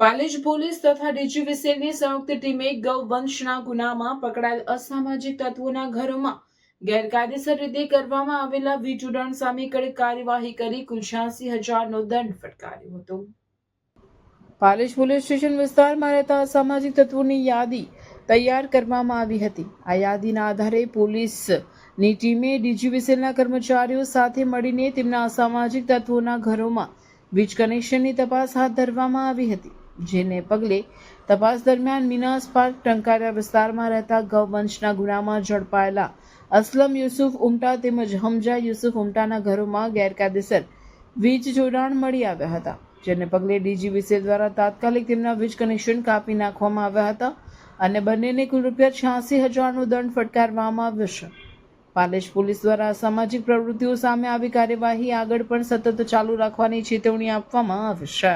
Palej police તથા ડીજીવીસીએલની સંયુક્ત ટીમે ગૌવંશના ગુનામાં પકડાયેલ અસામાજિક તત્વોના ઘરોમાં ગેરકાયદેસર રીતે કરવામાં આવેલા વીજ ઉડાણ સામે કડક કાર્યવાહી કરી કુલ છ્યાસી હજારનો દંડ ફટકાર્યો હતો. પાલેજ પોલીસ સ્ટેશન વિસ્તારમાં રહેતા અસામાજિક તત્વોની યાદી તૈયાર કરવામાં આવી હતી. આ યાદીના આધારે પોલીસની ટીમે ડીજીવીસીએલના કર્મચારીઓ સાથે મળીને તેમના અસામાજિક તત્વોના ઘરોમાં વીજ કનેક્શનની તપાસ હાથ ધરવામાં આવી હતી. જેને પગલે તપાસ દરમિયાન મીનાસ પાર્ક ટંકારિયા વિસ્તારમાં રહેતા ગૌવંશના ગુનામાં ઝડપાયેલા અસલમ યુસુફ ઉમટા તેમજ હમજા યુસુફ ઉમટાના ઘરોમાં ગેરકાયદેસર વીજ જોડાણ મળી આવ્યા હતા, જેને પગલે ડીજીવીસી દ્વારા તાત્કાલિક તેમના વીજ કનેક્શન કાપી નાખવામાં આવ્યા હતા અને બંનેને કુલ રૂપિયા છ્યાસી હજારનો દંડ ફટકારવામાં આવ્યો છે. પાલેજ પોલીસ દ્વારા સામાજિક પ્રવૃત્તિઓ સામે આવી કાર્યવાહી આગળ પણ સતત ચાલુ રાખવાની ચેતવણી આપવામાં આવી છે.